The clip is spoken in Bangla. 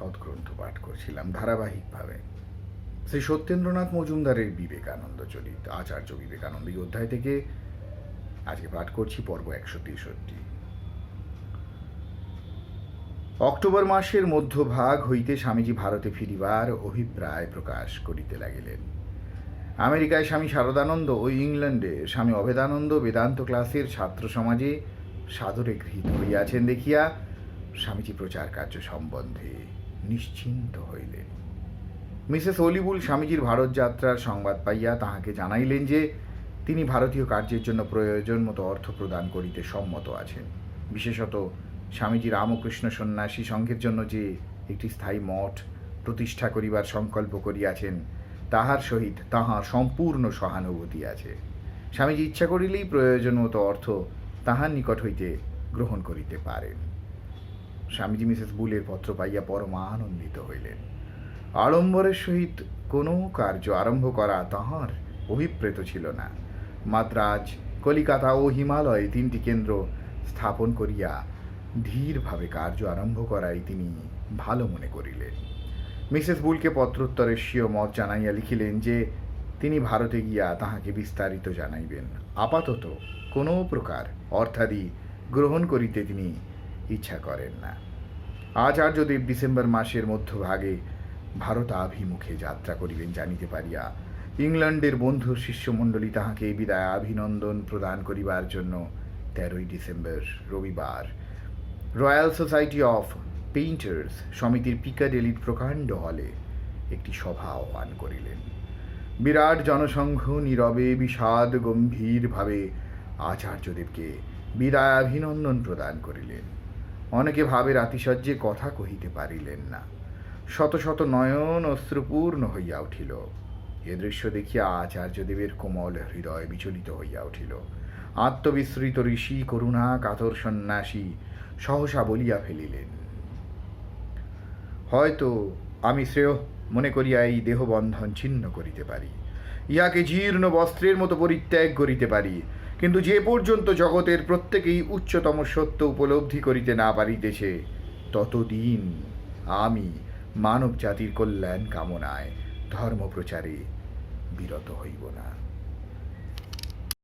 সৎগ্রন্থ পাঠ করছিলাম ধারাবাহিকভাবে। শ্রী সত্যেন্দ্রনাথ মজুমদারের বিবেকানন্দ চরিত, আচার্য বিবেকানন্দ এই অধ্যায় থেকে আজকে পাঠ করছি পর্ব একশো তেষট্টি। অক্টোবর মাসের মধ্যভাগ হইতে স্বামীজি ভারতে ফিরিবার অভিপ্রায় প্রকাশ করিতে লাগিলেন। আমেরিকায় স্বামী শারদানন্দ ও ইংল্যান্ডে স্বামী অভেদানন্দ বেদান্ত ক্লাসের ছাত্র সমাজে সাদরে গৃহীত হইয়াছেন দেখিয়া স্বামীজি প্রচার কার্য সম্বন্ধে নিশ্চিন্ত হইলেন। মিসেস অলিবুল স্বামীজির ভারত যাত্রার সংবাদ পাইয়া তাহাকে জানাইলেন যে, তিনি ভারতীয় কার্যের জন্য প্রয়োজন মতো অর্থ প্রদান করিতে সম্মত আছেন। বিশেষত স্বামীজি রামকৃষ্ণ সন্ন্যাসী সংঘের জন্য যে একটি স্থায়ী মঠ প্রতিষ্ঠা করিবার সংকল্প করিয়াছেন, তাহার সহিত তাহার সম্পূর্ণ সহানুভূতি আছে। স্বামীজি ইচ্ছা করিলেই প্রয়োজন মতো অর্থ তাহার নিকট হইতে গ্রহণ করিতে পারেন। স্বামীজি মিসেস বুলের পত্র পাইয়া পরম আনন্দিত হইলেন। আড়ম্বরের সহিত কোনো কার্য আরম্ভ করা তাহার অভিপ্রেত ছিল না। মাদ্রাজ, কলিকাতা ও হিমালয় তিনটি কেন্দ্র স্থাপন করিয়া ধীরভাবে কার্য আরম্ভ করাই তিনি ভালো মনে করিলেন। মিসেস বুলকে পত্রোত্তরে স্বীয় মত জানাইয়া লিখিলেন যে, তিনি ভারতে গিয়া তাহাকে বিস্তারিত জানাইবেন। আপাতত কোনো প্রকার অর্থাদি গ্রহণ করিতে তিনি ইচ্ছা করেন না। আচার্যদেব ডিসেম্বর মাসের মধ্যভাগে ভারতাভিমুখে যাত্রা করিবেন জানিতে পারিয়া, ইংল্যান্ডের বন্ধু শিষ্যমণ্ডলী তাহাকে বিদায় অভিনন্দন প্রদান করিবার জন্য তেরোই ডিসেম্বর রবিবার রয়্যাল সোসাইটি অফ পেইন্টার্স সমিতির পিকাডেলির প্রকাণ্ড হলে একটি সভা আহ্বান করিলেন। বিরাট জনসংঘ নীরবে, বিষাদ, গম্ভীরভাবে আচার্যদেবকে বিদায়াভিনন্দন প্রদান করিলেন। অনেকে ভাবের আতিশয্যে কথা কহিতে পারিলেন না। শত শত নয়ন অশ্রুপূর্ণ হইয়া উঠিল। এ দৃশ্য দেখিয়া আচার্যদেবের কোমল হৃদয় বিচলিত হইয়া উঠিল। আত্মবিস্মৃত ঋষি, করুণা, কাতর সন্ন্যাসী সহসা বলিয়া ফেলিলেন, হয়তো আমি শ্রেয় মনে করিয়া এই দেহবন্ধন ছিন্ন করিতে পারি। ইহাকে জীর্ণ বস্ত্রের মতো পরিত্যাগ করিতে পারি। কিন্তু যে পর্যন্ত জগতের প্রত্যেকেই উচ্চতম সত্য উপলব্ধি করিতে না পারিতেছে, ততদিন আমি মানব জাতির কল্যাণ কামনায় ধর্মপ্রচারে বিরত হইব না।